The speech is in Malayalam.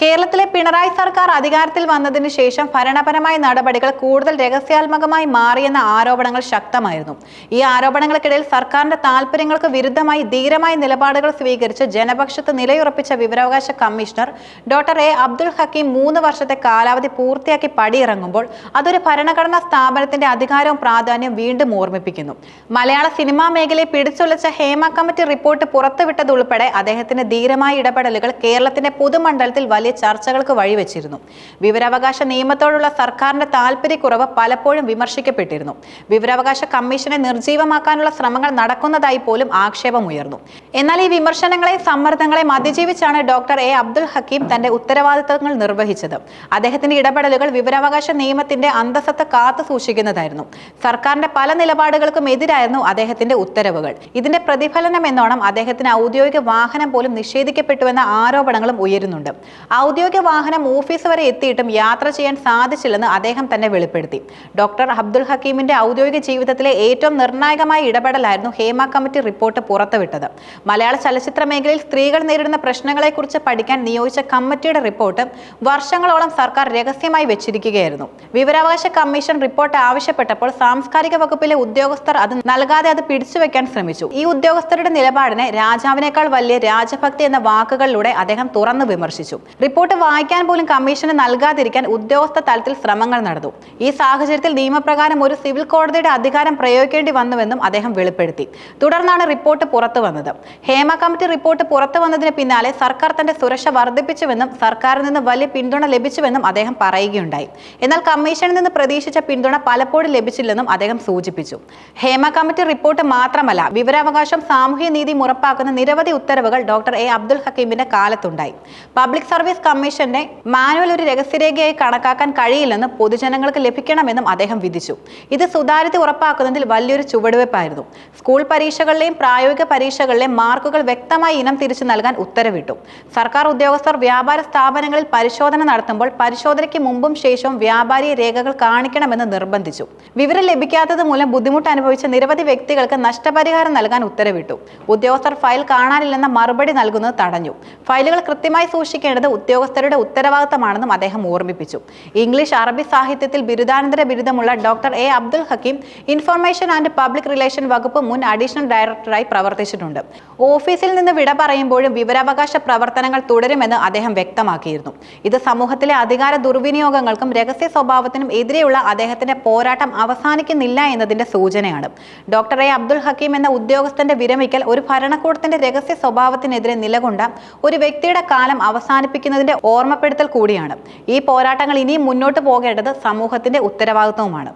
കേരളത്തിലെ പിണറായി സർക്കാർ അധികാരത്തിൽ വന്നതിന് ശേഷം ഭരണപരമായ നടപടികൾ കൂടുതൽ രഹസ്യാത്മകമായി മാറിയെന്ന ആരോപണങ്ങൾ ശക്തമായിരുന്നു. ഈ ആരോപണങ്ങൾക്കിടയിൽ സർക്കാരിന്റെ താൽപര്യങ്ങൾക്ക് വിരുദ്ധമായി ധീരമായ നിലപാടുകൾ സ്വീകരിച്ച് ജനപക്ഷത്ത് നിലയുറപ്പിച്ച വിവരാവകാശ commissioner doctor A. Abdul Hakeem മൂന്ന് വർഷത്തെ കാലാവധി പൂർത്തിയാക്കി പടിയിറങ്ങുമ്പോൾ അതൊരു ഭരണഘടനാ സ്ഥാപനത്തിന്റെ അധികാരവും പ്രാധാന്യം വീണ്ടും ഓർമ്മിപ്പിക്കുന്നു. മലയാള സിനിമാ മേഖലയെ പിടിച്ചുലച്ച ഹേമ കമ്മിറ്റി റിപ്പോർട്ട് പുറത്തുവിട്ടതുൾപ്പെടെ അദ്ദേഹത്തിന്റെ ധീരമായ ഇടപെടലുകൾ കേരളത്തിന്റെ പൊതുമണ്ഡലത്തിൽ വലിയ ചർച്ചകൾക്ക് വഴിവെച്ചിരുന്നു വിവരാവകാശ നിയമത്തോടുള്ള സർക്കാരിന്റെ താല്പര്യക്കുറവ് പലപ്പോഴും വിമർശിക്കപ്പെട്ടിരുന്നു. വിവരാവകാശ കമ്മീഷനെ നിർജീവമാക്കാനുള്ള ശ്രമങ്ങൾ നടക്കുന്നതായി പോലും ആക്ഷേപമുയർന്നു. എന്നാൽ ഈ വിമർശനങ്ങളെ സമ്മർദ്ദങ്ങളെ അതിജീവിച്ചാണ് ഡോക്ടർ എ. അബ്ദുൽ ഹക്കീം തന്റെ ഉത്തരവാദിത്തങ്ങൾ നിർവഹിച്ചത്. അദ്ദേഹത്തിന്റെ ഇടപെടലുകൾ വിവരാവകാശ നിയമത്തിന്റെ അന്തസത്ത കാത്തു സൂക്ഷിക്കുന്നതായിരുന്നു. സർക്കാരിന്റെ പല നിലപാടുകൾക്കും എതിരായിരുന്നു അദ്ദേഹത്തിന്റെ ഉത്തരവുകൾ. ഇതിന്റെ പ്രതിഫലനം എന്നോണം അദ്ദേഹത്തിന് ഔദ്യോഗിക വാഹനം പോലും നിഷേധിക്കപ്പെട്ടുവെന്ന ആരോപണങ്ങളും ഉയരുന്നുണ്ട്. ഔദ്യോഗിക വാഹനം ഓഫീസ് വരെ എത്തിയിട്ടും യാത്ര ചെയ്യാൻ സാധിച്ചില്ലെന്ന് അദ്ദേഹം തന്നെ വെളിപ്പെടുത്തി. ഡോക്ടർ അബ്ദുൽ ഹക്കീമിന്റെ ഔദ്യോഗിക ജീവിതത്തിലെ ഏറ്റവും നിർണായകമായ ഇടപെടലായിരുന്നു ഹേമ കമ്മിറ്റി റിപ്പോർട്ട് പുറത്തുവിട്ടത്. മലയാള ചലച്ചിത്ര മേഖലയിൽ സ്ത്രീകൾ നേരിടുന്ന പ്രശ്നങ്ങളെക്കുറിച്ച് പഠിക്കാൻ നിയോഗിച്ച കമ്മിറ്റിയുടെ റിപ്പോർട്ട് വർഷങ്ങളോളം സർക്കാർ രഹസ്യമായി വെച്ചിരിക്കുകയായിരുന്നു. വിവരാവകാശ കമ്മീഷൻ റിപ്പോർട്ട് ആവശ്യപ്പെട്ടപ്പോൾ സാംസ്കാരിക വകുപ്പിലെ ഉദ്യോഗസ്ഥർ അത് നൽകാതെ അത് പിടിച്ചുവെക്കാൻ ശ്രമിച്ചു. ഈ ഉദ്യോഗസ്ഥരുടെ നിലപാടിനെ രാജാവിനേക്കാൾ വലിയ രാജഭക്തി എന്ന വാക്കുകളിലൂടെ അദ്ദേഹം തുറന്നു വിമർശിച്ചു. റിപ്പോർട്ട് വായിക്കാൻ പോലും കമ്മീഷന് നൽകാതിരിക്കാൻ ഉദ്യോഗസ്ഥ തലത്തിൽ ശ്രമങ്ങൾ നടന്നു. ഈ സാഹചര്യത്തിൽ നിയമപ്രകാരം ഒരു സിവിൽ കോടതിയുടെ അധികാരം പ്രയോഗിക്കേണ്ടി വന്നുവെന്നും അദ്ദേഹം വെളിപ്പെടുത്തി. തുടർന്നാണ് റിപ്പോർട്ട് പുറത്തു വന്നത്. ഹേമ കമ്മിറ്റി റിപ്പോർട്ട് പുറത്തു വന്നതിന് പിന്നാലെ സർക്കാർ തന്റെ സുരക്ഷ വർദ്ധിപ്പിച്ചുവെന്നും സർക്കാരിൽ നിന്ന് വലിയ പിന്തുണ ലഭിച്ചുവെന്നും അദ്ദേഹം പറയുകയുണ്ടായി. എന്നാൽ കമ്മീഷനിൽ നിന്ന് പ്രതീക്ഷിച്ച പിന്തുണ പലപ്പോഴും ലഭിച്ചില്ലെന്നും അദ്ദേഹം സൂചിപ്പിച്ചു. ഹേമ കമ്മിറ്റി റിപ്പോർട്ട് മാത്രമല്ല വിവരാവകാശം സാമൂഹ്യ നീതി ഉറപ്പാക്കുന്ന നിരവധി ഉത്തരവുകൾ ഡോക്ടർ എ. അബ്ദുൽ ഹക്കീമിന്റെ കാലത്തുണ്ടായി. പബ്ലിക് സർവീസ് കമ്മീഷന്റെ മാനുവൽ ഒരു രഹസ്യരേഖയായി കണക്കാക്കാൻ കഴിയില്ലെന്നും പൊതുജനങ്ങൾക്ക് ലഭിക്കണമെന്നും അദ്ദേഹം വിധിച്ചു. ഇത് സുതാര്യത ഉറപ്പാക്കുന്നതിൽ വലിയൊരു ചുവടുവയ്പായിരുന്നു സ്കൂൾ പരീക്ഷകളിലെയും പ്രായോഗിക പരീക്ഷകളിലെയും മാർക്കുകൾ വ്യക്തമായി ഇനം തിരിച്ചു നൽകാൻ ഉത്തരവിട്ടു. സർക്കാർ ഉദ്യോഗസ്ഥർ വ്യാപാര സ്ഥാപനങ്ങളിൽ പരിശോധന നടത്തുമ്പോൾ പരിശോധനയ്ക്ക് മുമ്പും ശേഷവും വ്യാപാരി രേഖകൾ കാണിക്കണമെന്ന് നിർബന്ധിച്ചു. വിവരം ലഭിക്കാത്തത് മൂലം ബുദ്ധിമുട്ട് അനുഭവിച്ച നിരവധി വ്യക്തികൾക്ക് നഷ്ടപരിഹാരം നൽകാൻ ഉത്തരവിട്ടു. ഉദ്യോഗസ്ഥർ ഫയൽ കാണാനില്ലെന്ന മറുപടി നൽകുന്നത് തടഞ്ഞു. ഫയലുകൾ കൃത്യമായി സൂക്ഷിക്കേണ്ടത് ഉദ്യോഗസ്ഥരുടെ ഉത്തരവാദിത്തമാണെന്നും അദ്ദേഹം ഓർമ്മിപ്പിച്ചു. ഇംഗ്ലീഷ് അറബി സാഹിത്യത്തിൽ ബിരുദാനന്തര ബിരുദമുള്ള doctor A. Abdul Hakeem information and public relation വകുപ്പ് മുൻ അഡീഷണൽ ഡയറക്ടറായി പ്രവർത്തിച്ചിട്ടുണ്ട്. ഓഫീസിൽ നിന്ന് വിട പറയുമ്പോഴും വിവരാവകാശ പ്രവർത്തനങ്ങൾ തുടരുമെന്ന് അദ്ദേഹം വ്യക്തമാക്കിയിരുന്നു. ഇത് സമൂഹത്തിലെ അധികാര ദുർവിനിയോഗങ്ങൾക്കും രഹസ്യ സ്വഭാവത്തിനും എതിരെയുള്ള അദ്ദേഹത്തിന്റെ പോരാട്ടം അവസാനിക്കുന്നില്ല എന്നതിന്റെ സൂചനയാണ്. Doctor A. അബ്ദുൽ ഹക്കീം എന്ന ഉദ്യോഗസ്ഥന്റെ വിരമിക്കൽ ഒരു ഭരണകൂടത്തിന്റെ രഹസ്യ സ്വഭാവത്തിനെതിരെ നിലകൊണ്ട ഒരു വ്യക്തിയുടെ കാലം അവസാനിപ്പിക്കുന്നതിന്റെ ഓർമ്മപ്പെടുത്തൽ കൂടിയാണ്. ഈ പോരാട്ടങ്ങൾ ഇനിയും മുന്നോട്ട് പോകേണ്ടത് സമൂഹത്തിന്റെ ഉത്തരവാദിത്വവുമാണ്.